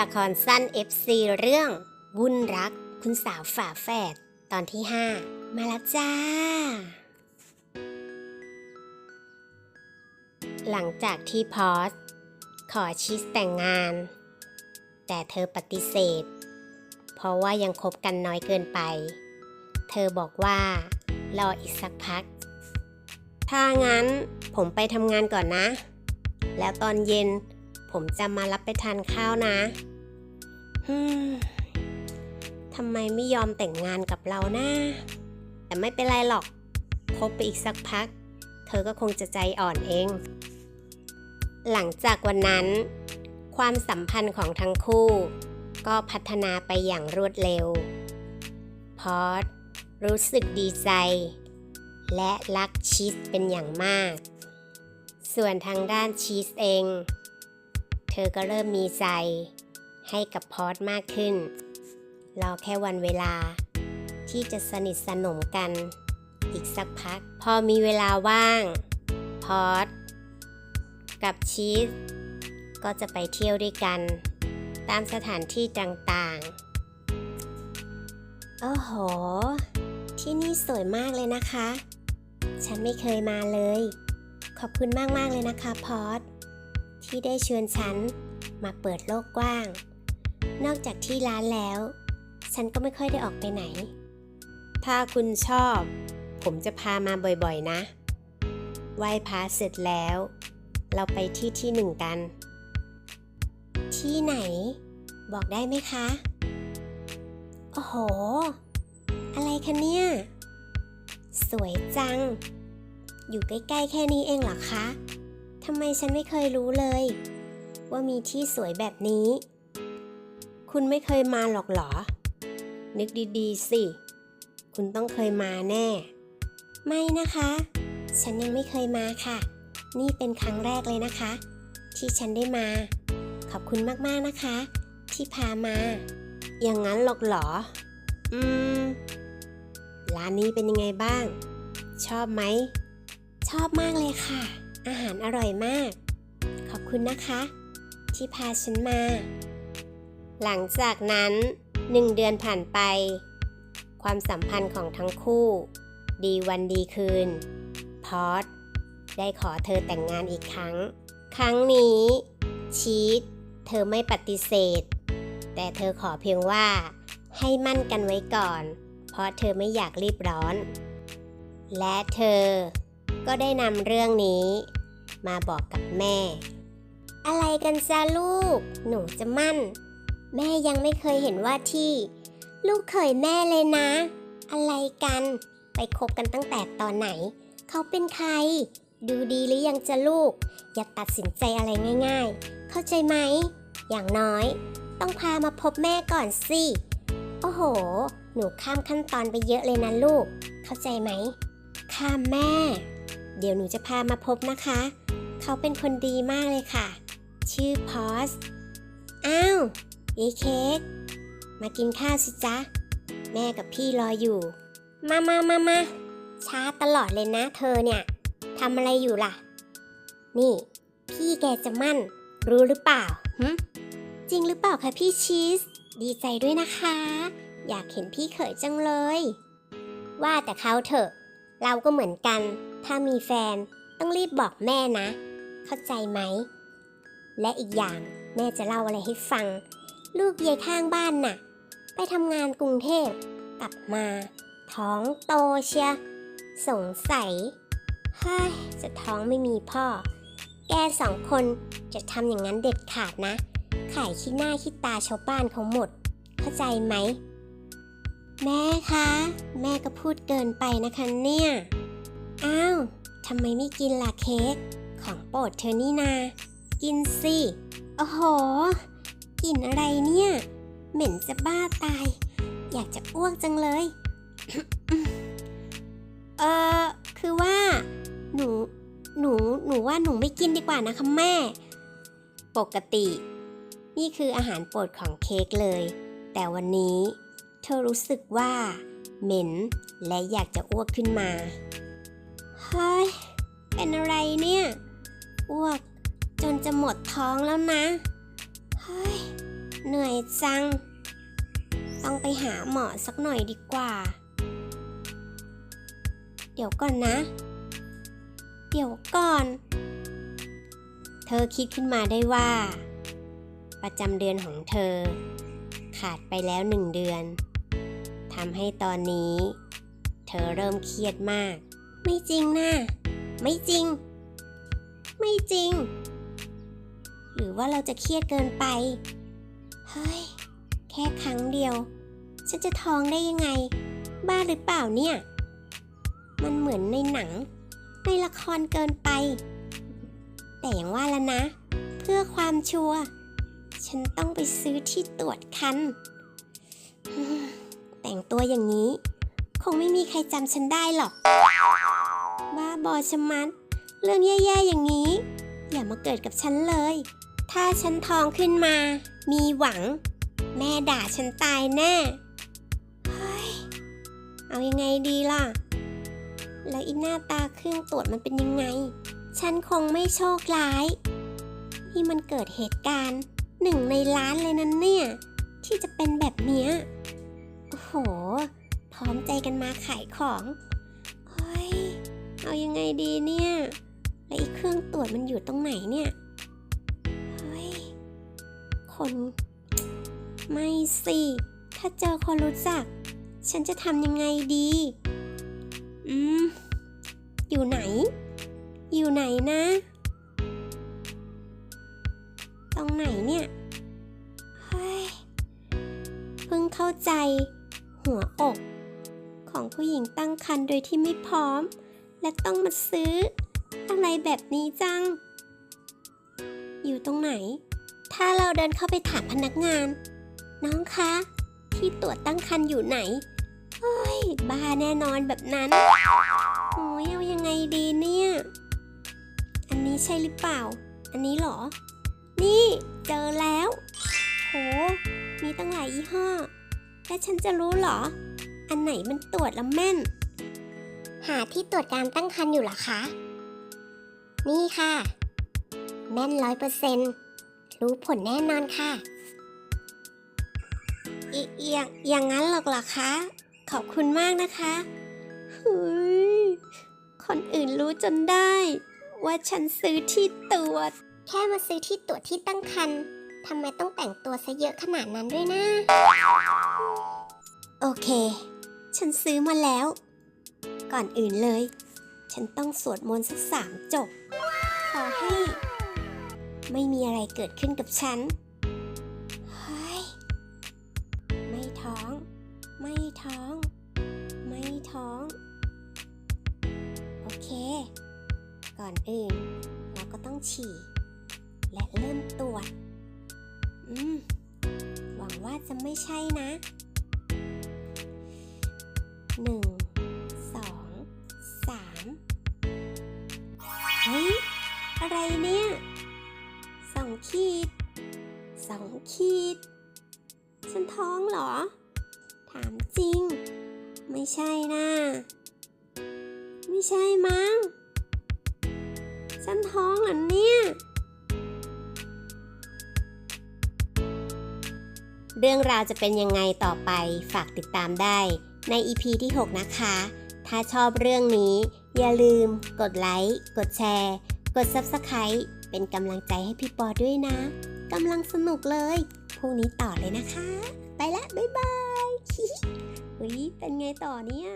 ละครสั้น FC เรื่อง วุ่นรัก คุณสาวฝาแฝดตอนที่ 5 มาแล้วจ้า หลังจากที่พอสขอชิสแต่งงาน แต่เธอปฏิเสธ เพราะว่ายังคบกันน้อยเกินไป เธอบอกว่า รออีกสักพัก ถ้างั้นผมไปทำงานก่อนนะ แล้วตอนเย็น ผมจะมารับไปทานข้าวนะฮึมทำไมไม่ยอมแต่งงานกับเรานะ แต่ไม่เป็นไรหรอก คบไปอีกสักพัก เธอก็คงจะใจอ่อนเอง หลังจากวันนั้น ความสัมพันธ์ของทั้งคู่ ก็พัฒนาไปอย่างรวดเร็ว พอดรู้สึกดีใจ และรักชีสเป็นอย่างมาก ส่วนทางด้านชีสเอง เธอก็เริ่มมีใจให้กับพอดมากขึ้น รอแค่วันเวลา ที่จะสนิทสนมกัน อีกสักพัก พอมีเวลาว่าง พอดกับชีสก็จะไปเที่ยวด้วยกัน ตามสถานที่ต่างๆ โอ้โห ที่นี่สวยมากเลยนะคะ ฉันไม่เคยมาเลย ขอบคุณมาก ๆ เลยนะคะพอด ที่ได้ชวนฉันมาเปิดโลกกว้าง นอกจากที่ร้านแล้ว ฉันก็ไม่ค่อยได้ออกไปไหน ถ้าคุณชอบ ผมจะพามาบ่อยๆนะไหว้พระเสร็จแล้ว เราไปที่ที่หนึ่งกัน ที่ไหน บอกได้ไหมคะ โอ้โห อะไรคะเนี่ย สวยจัง อยู่ใกล้ๆแค่นี้เองเหรอคะ ทำไมฉันไม่เคยรู้เลย ว่ามีที่สวยแบบนี้ คุณไม่เคยมาหรอกเหรอ นึกดีๆ สิ คุณต้องเคยมาแน่ ไม่นะคะ ฉันยังไม่เคยมาค่ะ นี่เป็นครั้งแรกเลยนะคะ ที่ฉันได้มา ขอบคุณมากๆนะคะ ที่พามา อย่างนั้นหรอกเหรอ อืม ร้านนี้เป็นยังไงบ้าง ชอบไหม ชอบมากเลยค่ะ อาหารอร่อยมาก ขอบคุณนะคะ ที่พาฉันมา หลังจากนั้นหนึ่งเดือนผ่านไป ความสัมพันธ์ของทั้งคู่ ดีวันดีคืน พอดได้ขอเธอแต่งงานอีกครั้ง ครั้งนี้ ชีตเธอไม่ปฏิเสธ แต่เธอขอเพียงว่า ให้มั่นกันไว้ก่อน เพราะเธอไม่อยากรีบร้อน และเธอ ก็ได้นำเรื่องนี้ มาบอกกับแม่ อะไรกันจ้าลูก หนูจะมั่น แม่ยังไม่เคยเห็นว่าที่ ลูกเคยแม่เลยนะ อะไรกัน ไปคบกันตั้งแต่ตอนไหน เขาเป็นใคร ดูดีหรือยังจะลูก อย่าตัดสินใจอะไรง่าย ๆ เข้าใจไหม อย่างน้อย ต้องพามาพบแม่ก่อนสิ โอ้โห หนูข้ามขั้นตอนไปเยอะเลยนะลูก เข้าใจไหมค่ะแม่ เดี๋ยวหนูจะพามาพบนะคะ เขาเป็นคนดีมากเลยค่ะ ชื่อพอส อ้าวเยายเค้ก มากินข้าวสิจ๊ะ แม่กับพี่รออยู่ มามามามาช้าตลอดเลยนะเธอเนี่ยทำอะไรอยู่ล่ะ นี่ พี่แกจะมั่น รู้หรือเปล่าหึจริงหรือเปล่าคะพี่ชีส ดีใจด้วยนะคะ อยากเห็นพี่เขยจังเลย ว่าแต่เขาเถอะ เราก็เหมือนกัน ถ้ามีแฟนต้องรีบบอกแม่นะ เข้าใจไหม และอีกอย่างแม่จะเล่าอะไรให้ฟัง ลูกยายข้างบ้านน่ะ ไปทำงานกรุงเทพกลับมา ท้องโตเชียสงสัยเฮ้ยจะท้องไม่มีพ่อ แกสองคนจะทำอย่างนั้นเด็ดขาดนะ ขายขี้หน้าขี้ตาชาวบ้านเขาหมด เข้าใจไหม แม่คะ แม่ก็พูดเกินไปนะคะเนี่ย อ้าวทำไมไม่กินล่ะเค้กของโปรดเธอนี่นา กินสิ โอ้โหกลิ่นอะไรเนี่ย เหม็นจะบ้าตาย อยากจะอ้วกจังเลย เออคือว่า หนู หนู หนูว่าหนูไม่กินดีกว่านะคะแม่ ปกติ นี่คืออาหารโปรดของเค้กเลย แต่วันนี้ เธอรู้สึกว่า เหม็นและอยากจะอ้วกขึ้นมา เฮ้ย เป็นอะไรเนี่ยอ้วกจนจะหมดท้องแล้วนะ เฮ้ย เหนื่อยจัง ต้องไปหาหมอสักหน่อยดีกว่า เดี๋ยวก่อนนะ เดี๋ยวก่อน เธอคิดขึ้นมาได้ว่า ประจำเดือนของเธอ ขาดไปแล้วหนึ่งเดือนทำให้ตอนนี้ เธอเริ่มเครียดมาก ไม่จริงนะไม่จริง ไม่จริง หรือว่าเราจะเครียดเกินไป เฮ้ย แค่ครั้งเดียว ฉันจะท้องได้ยังไง บ้าหรือเปล่าเนี่ย มันเหมือนในหนัง ในละครเกินไป แต่อย่างว่าแล้วนะ เพื่อความชัวร์ฉันต้องไปซื้อที่ตรวจคันแต่งตัวอย่างนี้ คงไม่มีใครจำฉันได้หรอก บ้าบอชะมัด เรื่องแย่ๆอย่างนี้ อย่ามาเกิดกับฉันเลย ถ้าฉันท้องขึ้นมา มีหวัง แม่ด่าฉันตายแน่เฮ้ยเอายังไงดีล่ะ แล้วอีหน้าตาเครื่องตรวจมันเป็นยังไง ฉันคงไม่โชคร้าย ที่มันเกิดเหตุการณ์หนึ่งในล้านเลยนั้นเนี่ย ที่จะเป็นแบบเนี้ยโอ้โห พร้อมใจกันมาขายของ เอายังไงดีเนี่ย แล้วอีกเครื่องตรวจมันอยู่ตรงไหนเนี่ย เฮ้ย คน ไม่สิ ถ้าเจอคนรู้จัก ฉันจะทำยังไงดี อืม อยู่ไหน อยู่ไหนนะ ตรงไหนเนี่ย เฮ้ย เพิ่งเข้าใจ หัวอกของผู้หญิงตั้งครรภ์โดยที่ไม่พร้อม และต้องมาซื้อ อะไรแบบนี้จัง อยู่ตรงไหน ถ้าเราเดินเข้าไปถามพนักงาน น้องคะ ที่ตรวจตั้งครรภ์อยู่ไหนเฮ้ยบ้าแน่นอนแบบนั้นโอ้ยเอายังไงดีเนี่ย อันนี้ใช่หรือเปล่า อันนี้เหรอ นี่เจอแล้ว โห มีตั้งหลายยี่ห้อ แล้วฉันจะรู้เหรอ อันไหนมันตรวจแล้วแม่น หาที่ตรวจการตั้งครรภ์อยู่เหรอคะ นี่ค่ะ แม่นร้อยเปอร์เซ็นต์รู้ผลแน่นอนค่ะอีอย่างอย่างนั้นหรอกเหรอคะ ขอบคุณมากนะคะเฮ้ยคนอื่นรู้จนได้ ว่าฉันซื้อที่ตรวจ แค่มาซื้อที่ตรวจที่ตั้งครรภ์ทำไมต้องแต่งตัวซะเยอะขนาดนั้นด้วยนะ โอเค ฉันซื้อมาแล้ว ก่อนอื่นเลย ฉันต้องสวดมนต์สักสามจบ ขอให้ ไม่มีอะไรเกิดขึ้นกับฉัน เฮ้ย ไม่ท้อง ไม่ท้อง ไม่ท้อง โอเค ก่อนอื่น เราก็ต้องฉี่ และเริ่มตรวจ อืม หวังว่าจะไม่ใช่นะหนึ่ง อะไรเนี่ยสองขีดสองขีด ฉันท้องเหรอ ถามจริง ไม่ใช่นะ ไม่ใช่มั้ง ฉันท้องเหรอเนี่ย เรื่องราวจะเป็นยังไงต่อไปฝากติดตามได้ใน EP ที่ 6 นะคะ ถ้าชอบเรื่องนี้ อย่าลืมกดไลค์ กดแชร์ กด Subscribe เป็นกำลังใจให้พี่ปอด้วยนะกำลังสนุกเลยพรุ่งนี้ต่อเลยนะคะ ไปละ บ๊ายบายอุ๊ยเป็นไงต่อเนี่ย